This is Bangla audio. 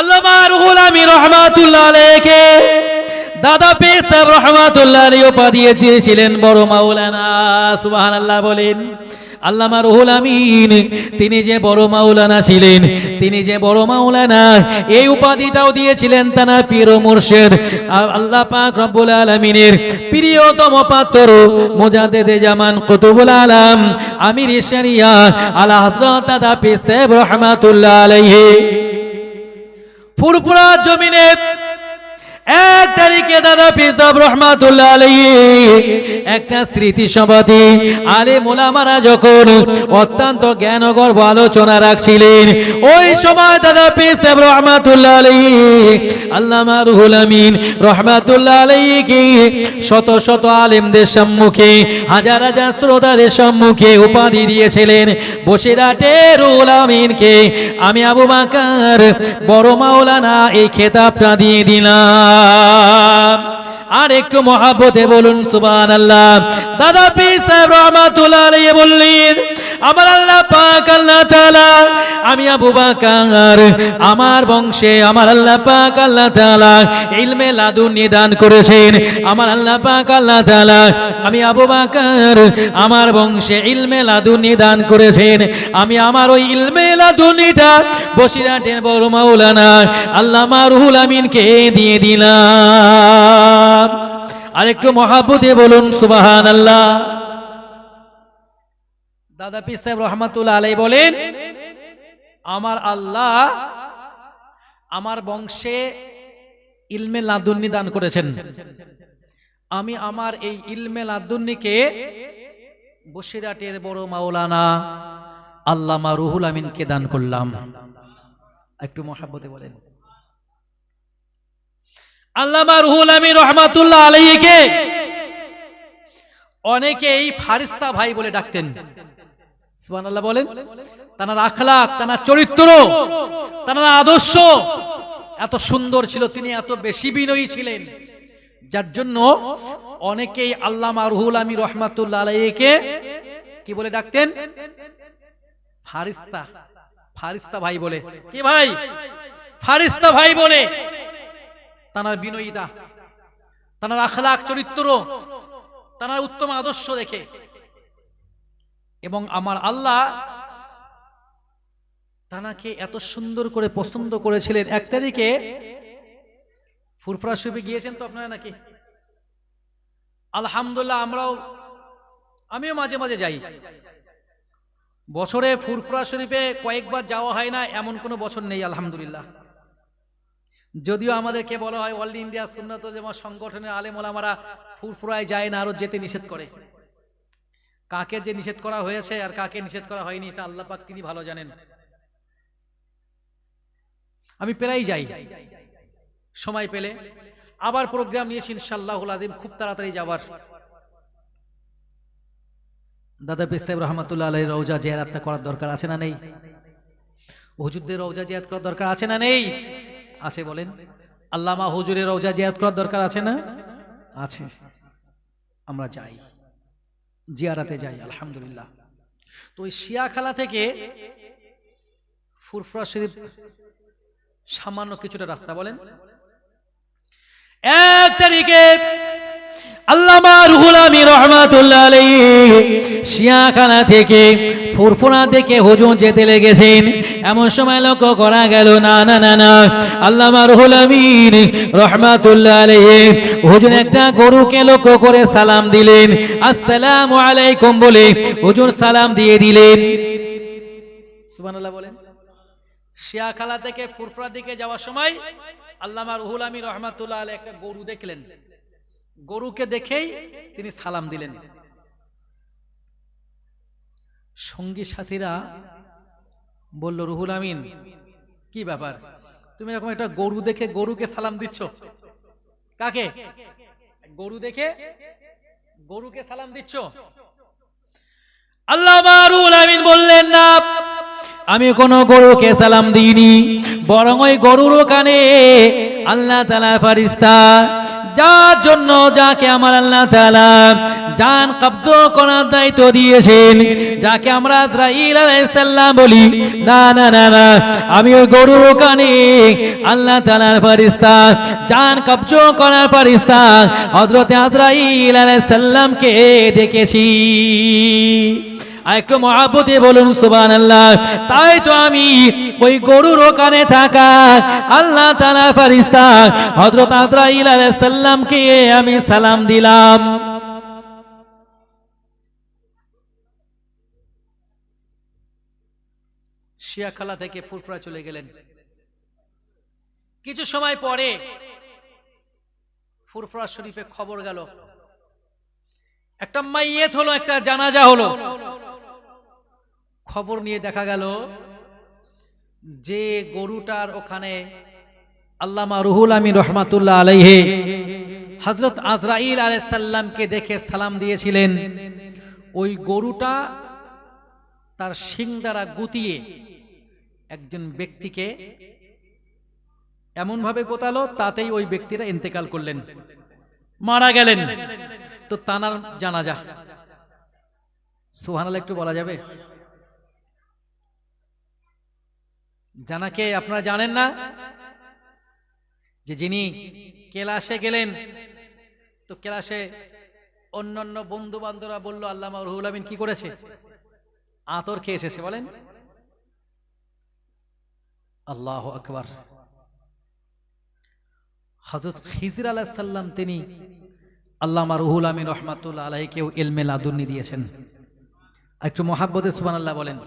আল্লামা রুহুল আমি রহমাতুল্লাহ দাদা পেসাব রহমাতুল্লাহ আলাইহি উপাধি দিয়েছিলেন বড় মাওলানা, সুবহানাল্লাহ বলেন। আল্লামা রুহুল আমিন, তিনি যে বড় মাওলানা ছিলেন, তিনি যে বড় মাওলানা, এই উপাধিটাও দিয়েছিলেন তানা পীর মুর্শিদ। আল্লাহ পাক রব্বুল আলামিনের প্রিয়তম পাত্র মুজাদ্দেদে জামান কুতুবুল আলাম, আমির শরিয়া আলা হযরত দাদা পেসাব রহমাতুল্লাহ আলাইহি। ফুরফুরা জমিনে এক তারিখে দাদা পিসাব রহমাতুল্লাহ আলাইহি, একটা স্মৃতি সভাতে আলে মোলামারা যখন অত্যন্ত জ্ঞান গর্ব আলোচনা রাখছিলেন, ওই সময় দাদা পিসাব রহমাতুল্লাহ আলাইহি, আল্লামা রুহুল আমিন রহমাতুল্লাহ আলাইহি শত শত আলেমদের সম্মুখে, হাজার হাজার শ্রোতাদের সম্মুখে উপাধি দিয়েছিলেন। বসিরাটের রুহুল আমিনকে আমি আবু বাকার, বড় মাওলানা এই খেতাবটা দিয়ে দিলাম। আর একটু মহাব্বতে বলুন সুবান আল্লাহ দাদা পি সাহেব রহমাতুল্লাহ আলাইহি বললেন আমার আল্লাহ পাক, আল্লাহ তাআলা, আমি আবু বাকার, আমার বংশে আমার আল্লাহ পাক, আল্লাহ তাআলা ইলমে লাদুন নিদান করেছেন। আমার আল্লাহ পাক, আল্লাহ তাআলা, আমি আবু বাকার, আমার বংশে ইলমে লাদুন নিদান করেছেন। আমি আমার ওই ইলমে লাদুনিটা বসিরাটের বড় মাওলানা আল্লামা রুহুল আমিনকে দিয়ে দিলাম। আরেকটু মহাব্বতে বলুন সুবাহান আল্লাহ দাদা সাহেব রহমাতুল্লাহ আলাই বলেন, আমার আল্লাহ আমার বংশে ইলমে লাদুন্নি দান করেছেন। আমি আমার এই ইলমে লাদুন্নিকে বসিরাটের বড় মাওলানা আল্লামা রুহুল আমিনকে দান করলাম। একটু মহাব্বতে বলেন। আল্লামা রুহুল আমিন রহমাতুল্লাহ আলাইহিকে অনেকেই ফারিস্তা ভাই বলে ডাকতেন। সুবহানাল্লাহ বলেন, তানার আখলাক, তানার চরিত্র, তানার আদর্শ, এত সুন্দর ছিল, তিনি এত বেশি বিনয়ী ছিলেন। যার জন্য অনেকেই আল্লামা রুহুল আমিন রহমাতুল্লাহ আলাইহিকে কি বলে ডাকতেন? ফারিস্তা ফারিস্তা ভাই বলে। কি ভাই? ফারিস্তা ভাই বলে। তানার বিনয়িতা, তানার আখলাক, চরিত্র, তানার উত্তম আদর্শ দেখে। এবং আমার আল্লাহ তানাকে এত সুন্দর করে পছন্দ করেছিলেন। এক তারিখে ফুরফুরা শরীফে গিয়েছেন তো আপনারা নাকি? আলহামদুল্লাহ আমরাও, আমিও মাঝে মাঝে যাই। বছরে ফুরফুরা শরীফে কয়েকবার যাওয়া হয় না, এমন কোনো বছর নেই, আলহামদুলিল্লাহ। যদিও আমাদেরকে বলা হয় অল ইন্ডিয়া সুন্নত যেমন সংগঠনের আলেমোলামারা ফুরফুরায় যায় না আরও যেতে নিষেধ করে। কাকে যে নিষেধ করা হয়েছে আর কাকে নিষেধ করা হয়নি তা আল্লাহ পাক তিনি ভালো জানেন। আমি প্রায় যাই। সময় পেলে আবার প্রোগ্রাম নিয়েছি ইনশাল্লাহুল আদিম খুব তাড়াতাড়ি যাবার দাদা পেসাইব রহমতুল্লাহ আলাই রৌজা জিয়ারাতটা করার দরকার আছে না নেই? হুজুরদের রৌজা জিয়াত করার দরকার আছে না নেই? আছে বলেন। আল্লামা হুজুরের রৌজা জিয়াত করার দরকার আছে না? আছে। আমরা যাই। জিয়ারাতে যাই আলহামদুলিল্লাহ। তো ওই শিয়াখালা থেকে ফুরফুরা শরীফ সামান্য কিছুটা রাস্তা বলেন। এক তারিখে আল্লামা রুহুল আমি রহমাতুল্লাহ আলাইহি শিয়াখানা থেকে ফুরফুরা থেকে হুজুর যেতে লেগেছেন। এমন সময় লক্ষ্য করা গেল, না না না না। আল্লামা রুহুল আমিন রহমাতুল্লাহ হুজুর একটা গরুকে লক্ষ্য করে সালাম দিলেন। আসসালামু আলাইকুম বলে হুজুর সালাম দিয়ে দিলেন। বলেন। শিয়াখালা থেকে ফুরফুরা দিকে যাওয়ার সময় আল্লামা রুহুল আমিন রহমাতুল্লাহ একটা গরু দেখলেন। গরুকে দেখেই তিনি সালাম দিলেন। সঙ্গী সাথীরা বলল, রুহুল আমিন। কি ব্যাপার? তুমি এরকম একটা গরু দেখে গরুকে সালাম দিচ্ছ? কাকে? গরু দেখে গরুকে সালাম দিচ্ছ? আল্লাহ রুহুল আমিন বললেন, না। আমি কোনো গরুকে সালাম দিইনি। বরং ওই গরুর কানে আল্লাহ তালা ফারিস্তা যার জন্য যাকে আমার আল্লাহ তাআলা জান কব্জ করার দায়িত্ব দিয়েছেন, যাকে আমরা আজরাইল আলাইহিস সালাম বলি, না না না না, আমি ওই গরুর কানে আল্লাহ তাআলার ফেরেশতা, জান কব্জ করার ফেরেশতা হযরত আজরাইল আলাইহিস সালামকে দেখেছি। একটু মহাব্বতে বলুন সুবান আল্লাহ তাই তো আমি ওই গরুর ওখানে থাকা আল্লাহ তালা ফারিস্তা হজরত আজরাইল আলাইসাল্লামকে আমি সালাম দিলাম। শিয়াখালা থেকে ফুরফুরা চলে গেলেন। কিছু সময় পরে ফুরফুরা শরীফে খবর গেল। একটা মাইয়েত হলো, একটা জানাজা হলো। খবর নিয়ে দেখা গেল যে গরুটার ওখানে আল্লামা রুহুল আমিন রহমাতুল্লাহ আলাইহে হজরত আজরাইল আলাইসাল্লামকে দেখে সালাম দিয়েছিলেন। ওই গরুটা তার শিং দ্বারা গুতিয়ে একজন ব্যক্তিকে এমনভাবে গোতালো তাতেই ওই ব্যক্তিরা ইন্তেকাল করলেন। মারা গেলেন। তো তানার জানাজা। সুহানাল একটু বলা যাবে? জানাকে আপনারা জানেন না? যে যিনি কেলাসে গেলেন, তো কেলাসে অন্যান্য বন্ধু বান্ধবরা বলল, আল্লামা রহুল আমিন কি করেছে? আতর খেয়ে এসেছে, বলেন। আল্লাহ আকবার। হজরত খিজির আলাহ সাল্লাম তিনি আল্লামা রুহুল আমিন রহমাতুল্লাহ আলাইকেও এলমে লাদুন্নি দিয়েছেন। একটু মহাব্বতে সুবান আল্লাহ বলেন।